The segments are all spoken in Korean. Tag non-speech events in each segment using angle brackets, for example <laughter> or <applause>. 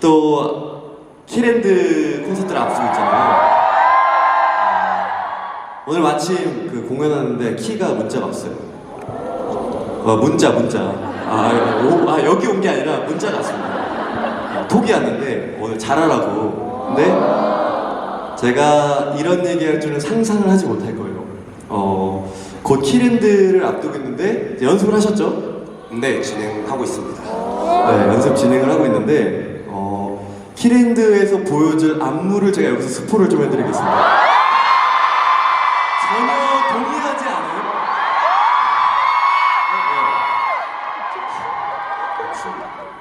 또 키랜드 콘서트를 앞두고 있잖아요. 어, 오늘 마침 그 공연하는데 키가 문자가 왔어요. 어, 문자 문자. 아, 오, 아 여기 온 게 아니라 문자가 왔습니다. 아, 톡이 왔는데 오늘 잘하라고. 근데 제가 이런 얘기할 줄은 상상을 하지 못할 거예요. 어, 곧 키랜드를 앞두고 있는데 연습을 하셨죠? 네, 진행하고 있습니다. 네, 연습 진행을 하고 있는데 어, 키랜드에서 보여줄 안무를 제가 여기서 스포를 좀 해드리겠습니다. 전혀 동일하지 않은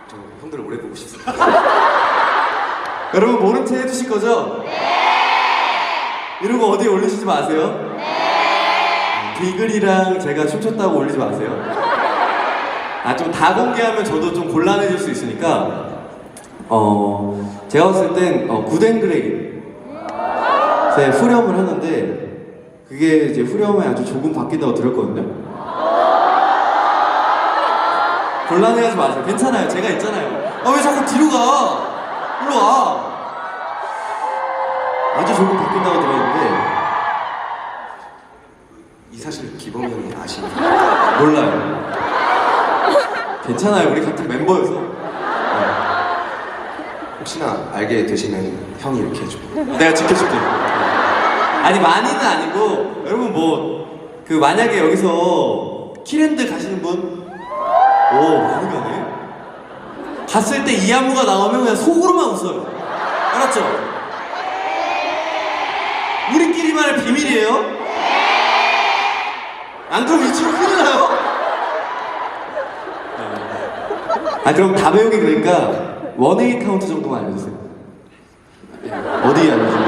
저 형들 오래 보고 싶습니다. <laughs> 여러분 모른 채 해주실 거죠? 네. 이러고 어디에 올리시지 마세요. 네. 비글이랑 제가 춤췄다고 올리지 마세요. 아 좀 다 공개하면 저도 좀 곤란해질 수 있으니까 어 제가 봤을 땐 어, 구덴그레이 제 후렴을 하는데 그게 이제 후렴에 아주 조금 바뀐다고 들었거든요. 곤란해하지 마세요. 괜찮아요. 제가 있잖아요. 아 왜 자꾸 뒤로 가? 일로 와. 아주 조금 바뀐다고 들었는데 이 사실 기범 형이 아시나요? 몰라요. 괜찮아요. 우리 같은 멤버여서. 혹시나 알게 되시면 형이 이렇게 해줘. 내가 지켜줄게. 아니 많이는 아니고 여러분 뭐 그 만약에 여기서 키랜드 가시는 분, 오 많이 가네. 갔을 때 이 안무가 나오면 그냥 속으로만 웃어요. 알았죠? 우리끼리만의 비밀이에요. 안 그럼 이치로 큰일 나요. 아 그럼 다 배우기 그러니까 원웨이 카운트 정도만 알려주세요. 어디 알려?